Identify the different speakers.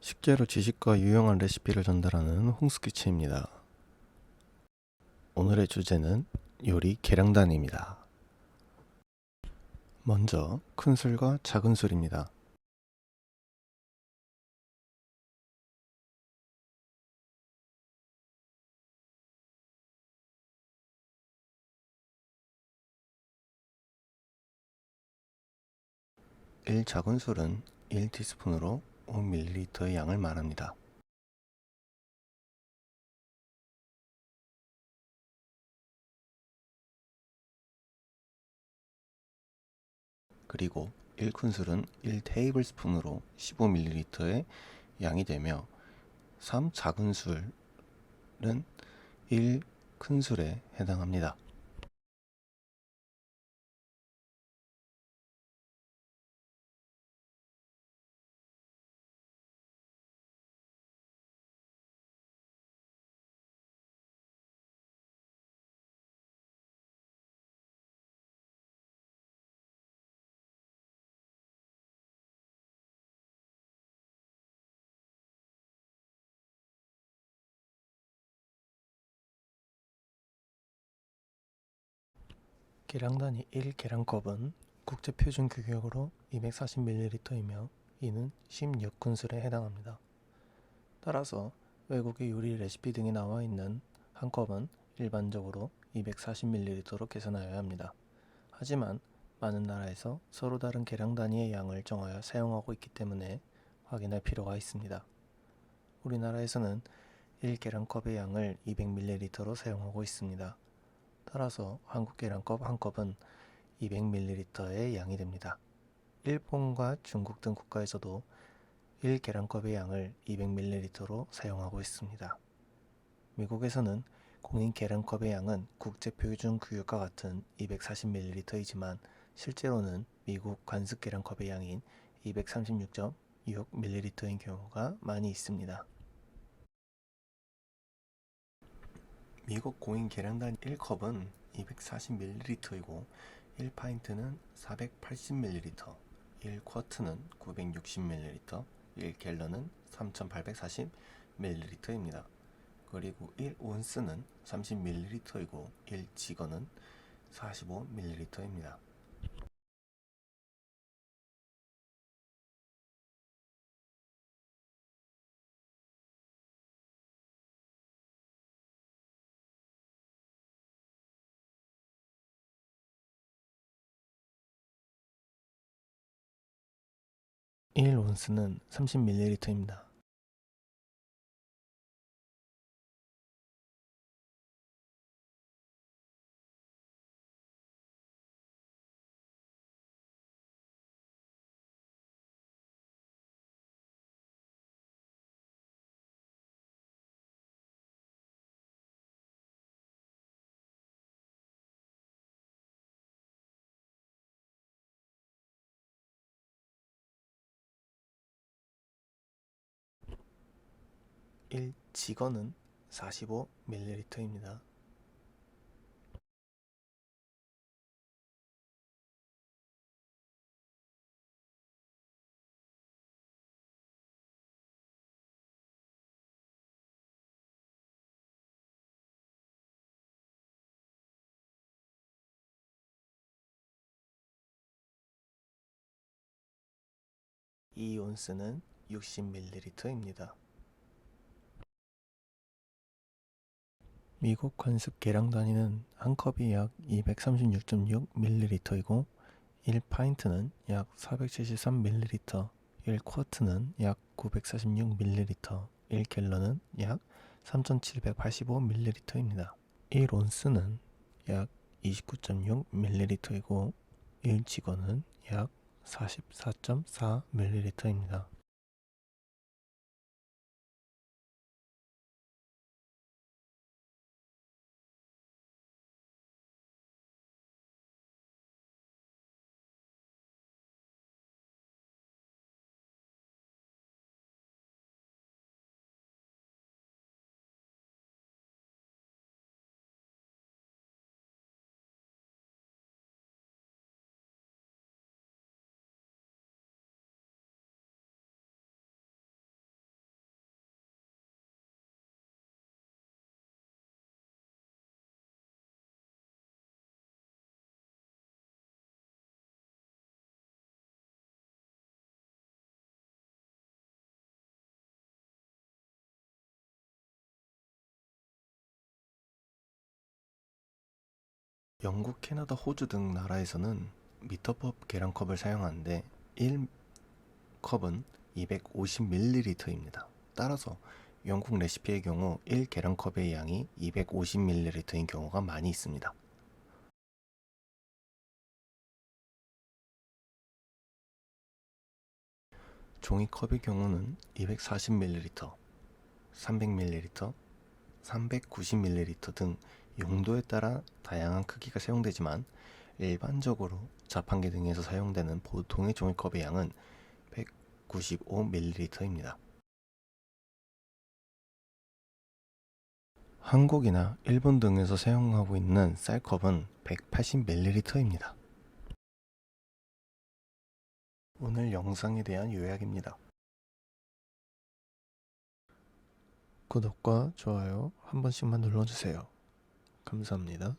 Speaker 1: 식재료 지식과 유용한 레시피를 전달하는 홍스키치입니다. 오늘의 주제는 요리 계량단입니다. 먼저 큰 술과 작은 술입니다. 일 작은 술은 1티스푼으로 5ml의 양을 말합니다. 그리고 1큰술은 1테이블스푼으로 15ml의 양이 되며 3 작은 술은 1큰술에 해당합니다. 계량단위 1 계량컵은 국제 표준 규격으로 240ml이며 이는 16큰술에 해당합니다. 따라서 외국의 요리 레시피 등에 나와 있는 한 컵은 일반적으로 240ml로 계산하여야 합니다. 하지만 많은 나라에서 서로 다른 계량 단위의 양을 정하여 사용하고 있기 때문에 확인할 필요가 있습니다. 우리나라에서는 1계량컵의 양을 200ml로 사용하고 있습니다. 따라서 한국 계량컵 한 컵은 200ml의 양이 됩니다. 일본과 중국 등 국가에서도 1계량컵의 양을 200ml로 사용하고 있습니다. 미국에서는 공인 계량컵의 양은 국제표준 규격과 같은 240ml이지만 실제로는 미국 관습 계량컵의 양인 236.6ml인 경우가 많이 있습니다. 미국 공인 계량단 1컵은 240ml이고 1파인트는 480ml, 1쿼트는 960ml, 1갤런은 3840ml입니다. 그리고 1온스는 30ml이고 1지건은 45ml입니다. 1온스는 30ml입니다. 일 직원은 45ml입니다. 이 온스는 60ml입니다. 미국 관습 계량 단위는 한 컵이 약 236.6ml이고 1파인트는 약 473ml, 1쿼트는 약 946ml, 1갤런은 약 3785ml입니다. 1온스는 약 29.6ml이고 1직원은 약 44.4ml입니다. 영국, 캐나다, 호주 등 나라에서는 미터법 계량컵을 사용하는데 1컵은 250ml입니다. 따라서 영국 레시피의 경우 1 계량컵의 양이 250ml인 경우가 많이 있습니다. 종이컵의 경우는 240ml, 300ml, 390ml 등 용도에 따라 다양한 크기가 사용되지만 일반적으로 자판기 등에서 사용되는 보통의 종이컵의 양은 195ml입니다. 한국이나 일본 등에서 사용하고 있는 쌀컵은 180ml입니다. 오늘 영상에 대한 요약입니다. 구독과 좋아요 한 번씩만 눌러주세요. 감사합니다.